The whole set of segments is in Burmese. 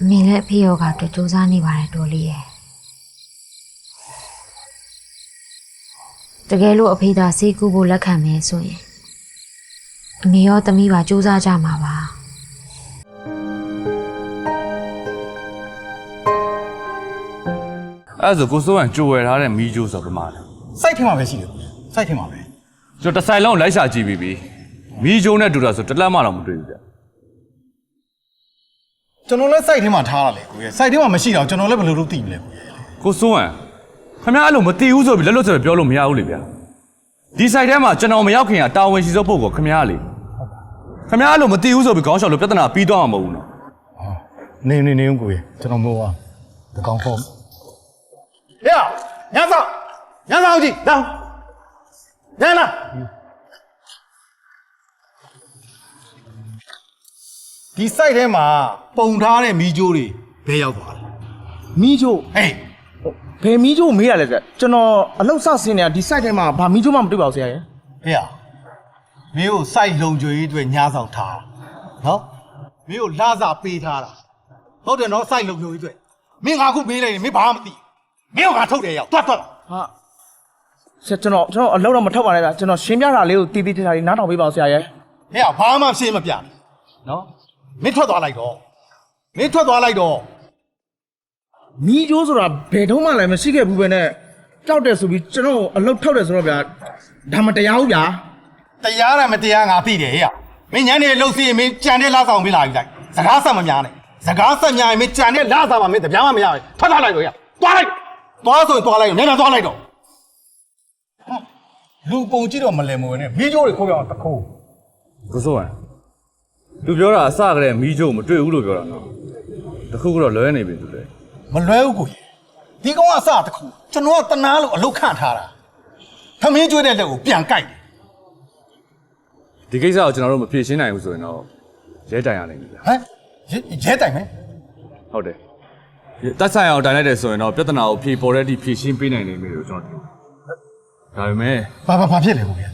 အမေလည်းအဖေရောကအတွက်စူးစမ်းနေပါတယ်တော်လေးရဲ့တကယ်လို့အဖေသာစေးကူဖို့လက်ခံမယ်ဆိုရင်အမေရောသမီးပါစူးစမ်းကြမှာပါအဲ့ဒါဆိုကိုစိုးဟန်ကြိုဝယ်ထားတဲ့မီးကြိုးဆိုပမာလဲစိုက်ထင်မှာပဲရှိတယ်စိုက်ထင်မှာပဲကျွန်တော်တစ်ဆိုင်လုံးကိုလိုက်ရှာကြည့်ပြီးပြီမီးကြိုးနဲ့တူတာဆိုတစ်လက်မှတော့မတွေ့ဘူးဗျ ကျွန်တော်လည်းစိုက်ထင်မှာထားတာလေကိုရဲ့စိုက်ထင်မှာမရှိတော့ကျွန်တော်လည်းဘယ်လိုလုပ်သိမလဲကိုရဲ့ကိုစိုးဟန်ခင်ဗျားအဲ့လိုမတီးဘူးဆိုပြီးလက်လွတ်ဆိုပြောလို့မရဘူးလေဗျာဒီဆိုင်ထဲမှာကျွန်တော်မရောက်ခင်ကတာဝန်ရှိဆုံးပုဂ္ဂိုလ်ခင်ဗျားလေခင်ဗျားအဲ့လိုမတီးဘူးဆိုပြီးခေါင်းလျှောက်လို့ပြဿနာပြီးတော့မှာမဟုတ်ဘူးနော်နေနေနေဦးကိုရဲ့ကျွန်တော်မိုးပါတကောင်ဖုန်းဟေ့ညဆောင်ညဆောင်ကြီးတောင်းညလာ ဒီ site ထဲမှာပုံထားတဲ့မီးကြိုးတွေဘယ်ရောက်သွားလဲမီးချိုးဟေးဘယ်မီးချိုးမေးရလဲဆရာကျွန်တော်အလောက်စဆင်းနေတာဒီ site ထဲမှာဘာမီးချိုးမှမတွေ့ပါဘူးဆရာရယ်ဟေ့မင်းကို site လုံခြုံရေးအတွက်ညဆောင်ထားတာနော်မင်းကိုလာစာပေးထားတာဟုတ်တယ်နော် site လုံခြုံရေးအတွက်မင်းငါခုပေးလိုက်ရင်မင်းဘာမှမသိဘူးမင်းကငါထုတ်တယ်ရောက်တွတ်တွတ်ဟာဆရာကျွန်တော်ကျွန်တော်အလောက်တော့မထောက်ပါနဲ့ဗျာကျွန်တော်ရှင်းပြတာလေးကိုတီးတီးထထလေးနားထောင်ပေးပါဦးဆရာရယ်ဟဲ့ဘာမှရှင်းမပြနဲ့နော် မင်းထွက်သွားလိုက်တော့မင်းထွက်သွားလိုက်တော့မီးချိုးဆိုတာဘယ်တော့မှလည်းမရှိခဲ့ဘူးပဲနဲ့ကြောက်တယ်ဆိုပြီးကျွန်တော်အလောက်ထောက်တယ်ဆိုတော့ဗျာဒါမှတရားဟုတ်ဗျာတရားရမတရားငါသိတယ်ဟဲ့မင်းညနေလှုပ်စီရင်မင်းကြံတဲ့လာဆောင်ပေးလာယူလိုက်စကားဆက်မများနဲ့စကားဆက်များရင်မင်းကြံတဲ့လာဆောင်မှာမင်းတပြားမှမရဘူးထွက်သွားလိုက်တော့ဟဲ့သွားလိုက်သွားဆိုရင်သွားလိုက်တော့မျက်နှာသွားလိုက်တော့လူပုံကြည့်တော့မလဲမဝင်နဲ့မီးကြိုးတွေခိုးပြအောင်တခိုးကိုစိုးဟန် သူပြောတာအစကတည်းကမီးကြိုးမတွေ့ဘူးလို့ပြောတာနော်တခုခုတော့လွဲနေပြီသူလေမလွဲဘူးကိုဒီကောင်ကအစတခုကျွန်တော်ကတနာလို့အလုတ်ခန့်ထားတာသမင်းကျွေးတဲ့လက်ကိုပြန်ကြိုက်တယ်ဒီကိစ္စကိုကျွန်တော်တို့မဖြေရှင်းနိုင်ဘူးဆိုရင်တော့ရဲတိုင်ရနိုင်ပြီဗျာဟမ်ရဲရဲတိုင်မယ်ဟုတ်တယ်တက်ဆိုင်အောင်တိုင်လိုက်တယ်ဆိုရင်တော့ပြဿနာကိုဖြေပေါ်တဲ့အထိဖြေရှင်းပေးနိုင်နိုင်မယ်လို့ကျွန်တော်ထင်တယ်ဒါပေမဲ့ဘာဘာဘာဖြစ်လဲကိုရ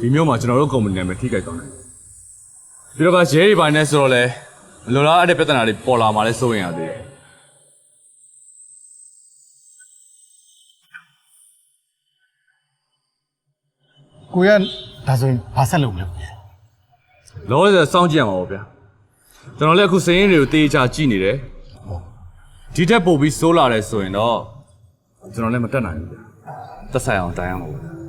ဒီမျိုးမှာကျွန်တော်တို့ကုမ္ပဏီနာမည်ထိခိုက်သွားတယ် ပြီးတော့ကရဲတွေပိုင်းနဲ့ဆိုတော့လေမလိုလားအဲ့တဲ့ပြဿနာတွေပေါ်လာမှလည်းစိုးရင်ရသေးတယ်ကိုရဒါဆိုရင်ဘာဆက်လုပ်မလဲကိုရလောဆယ်စောင့်ကြည့်ရမှာပေါ့ဗျာကျွန်တော်လည်းအခုစရင်းတွေကိုတေးချကြည့်နေတယ်ဒီထက်ပိုပြီးစိုးလာတယ်ဆိုရင်တော့ကျွန်တော်လည်းမတက်နိုင်ဘူးဗျာတက်ဆိုင်အောင်တိုင်ရမှာပေါ့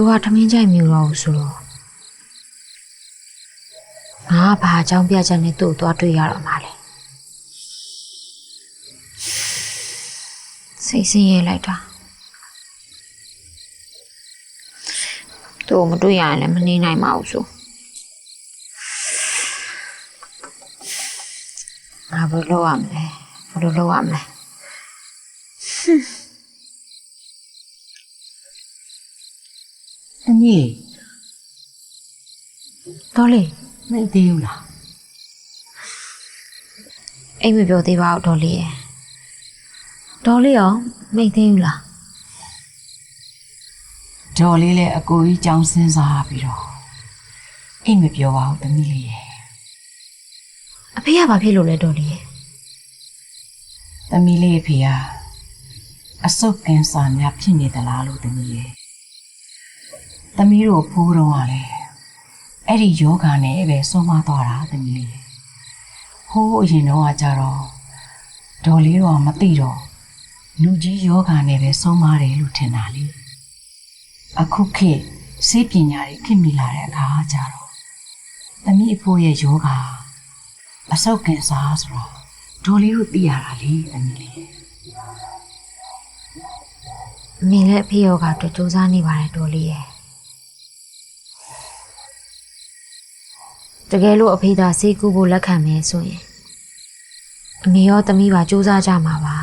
သူကထမင်းကြိုက်မျိုးတော့ဆိုတော့ငါကဘာအကြောင်းပြချက်နဲ့သူ့ကိုသွားတွေ့ရတော့မှာလဲစိတ်ဆင်းရဲလိုက်တာသူ့ကိုမတွေ့ရရင်လည်းမနေနိုင်ပါဘူးဆိုငါဘယ်လိုလုပ်ရမလဲဘယ်လိုလုပ်ရမလဲ အမီတော်လေမသိသေးဘူးလားအိမ်မပြောသေးပါဘူးဒေါ်လေးရယ်ဒေါ်လေးရောမိတ်သေးဘူးလားဒေါ်လေးလည်းအကိုကြီးကြောင်းစင်းစားပြီးတော့အိမ်မပြောပါဘူးသမီးလေးရဲ့အဖေကဘာဖြစ်လို့လဲဒေါ်လေးရယ်သမီးလေးအဖေကအဆုတ်ကင်ဆာများဖြစ်နေသလားလို့သမီးရဲ့ သမီးတို့ဖိုးတော့ကလည်းအဲ့ဒီယောဂာနဲ့ပဲဆုံးမသွားတာသမီးလေးဟိုးအရင်တော့ကကြတော့ဒေါ်လေးတော့မသိတော့လူကြီးယောဂာနဲ့ပဲဆုံးမတယ်လို့ထင်တာလေအခုခေတ်စေပညာတွေခင်မိလာတဲ့အခါကျတော့သမီးအဖိုးရဲ့ယောဂါအဆုတ်ကင်စားဆိုတော့ဒေါ်လေးတို့သိရတာလေအမီလေးအမေလည်းအဖေရောကအတွက်စူးစမ်းနေပါတယ်ဒေါ်လေးရ တကယ်လို့အဖေသာဆေးကူဖို့လက်ခံမယ်ဆိုရင်အမေရောသမီးပါစူးစမ်းကြမှာပါ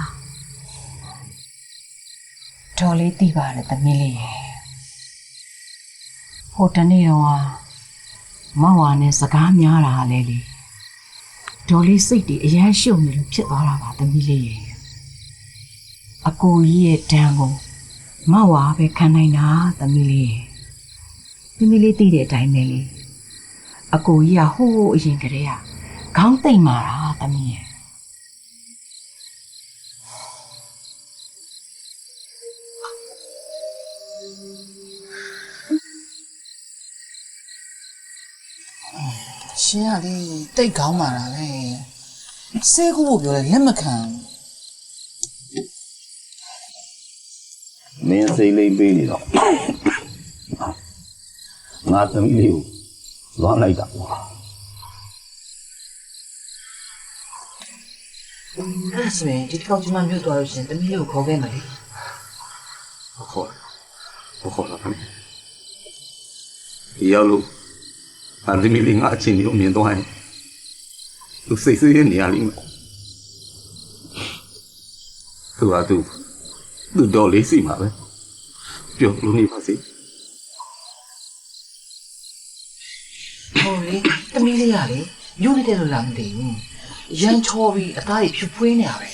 ဒေါ်လေးသိပါတယ်သမီးလေးရဲ့ဟိုတနေ့တော့မောင်ဝါနဲ့စကားများတာလေလေဒေါ်လေးစိတ်တွေအရန်ရှုပ်နေလို့ဖြစ်သွားတာပါသမီးလေးရဲ့အကိုကြီးရဲ့တန်းကိုမောင်ဝါပဲခံနိုင်တာသမီးလေးရဲ့သမီးလေးသိတဲ့အတိုင်းပဲလေ အကိုကြီးကဟိုးအရင်ကတည်းကခေါင်းသိမ့်မာတာသမီးရဲ့ရှင်ကလေတိတ်ကောင်းပါလားပဲဆဲခုဖို့ပြောလဲလက်မခံဘူးမင်းစိတ်လေးပေးနေတော့ငါသမီးလေးကို လွမ်းလိုက်တာကွာအဲ့ဆိုရင်ဒီတစ်ခေါက်ကျွန်မမြို့သွားလို့ရှရင်တမီးလေးကိုခေါ်ခဲ့မယ်လေဟုတ်ခေါ်ဟုတ်ခေါ်တာခင်ဒီရောက်လို့ငါသမီးလေးငါအချင်းကြီးကိုမြင်သွားရင်သူစိတ်ဆင်းရဲနေရလိမ့်မယ်သူကသူသူတော်လေးစီမှာပဲပြောလို့နေပါစေ ဟိုလေတမီးလေးကလေမြို့နေတဲ့လို့လာမသိဘူးရမ်းချောပြီးအသားကြီးဖြူဖွေးနေရပဲ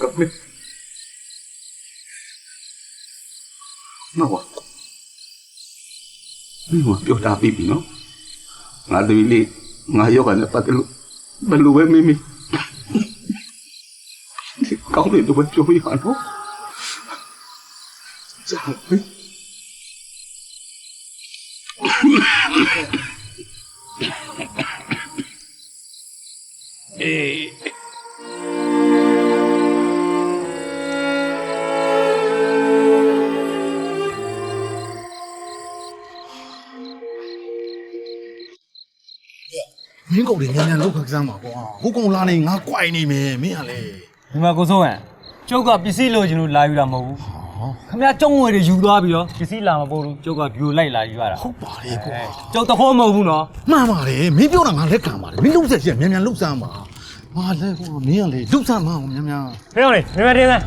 ကပ်မေနော်ဒီမှာပြောတာပြီးပြီနော်ငါသမီးလေးငါယောဂနဲ့ပတ်သက်လို့ဘယ်လိုပဲမင်းမင်းဒီကောင်းတယ်တော့ပြောပြရနော် ကြာပြီမင်းကုန်တွေညံ့ညံ့လောက်ခက်စမ်းပါကွာဟိုကောင်လာနေငါကြွိုင်နေမယ်မင်းကလေဒီမှာကိုစိုးဟန်ကျုပ်ကပစ္စည်းလိုချင်လို့လာယူတာမဟုတ်ဘူး ခင်ဗျာကျုံငွေတွေယူသွားပြီးတော့ပစ္စည်းလာမပို့လို့ကျုပ်ကဗျူလိုက်လာယူရတာဟုတ်ပါလေကွာကျုပ်တဖို့မဟုတ်ဘူးနော်မှန်ပါတယ်မင်းပြောတာငါလက်ခံပါတယ်မင်းလုံးဆက်ချက်မြန်မြန်လှုပ်စမ်းပါငါလဲကွာမင်းကလေလှုပ်စမ်းမအောင်မြန်မြန်ဖေအောင်လေမြင်မတင်စမ်း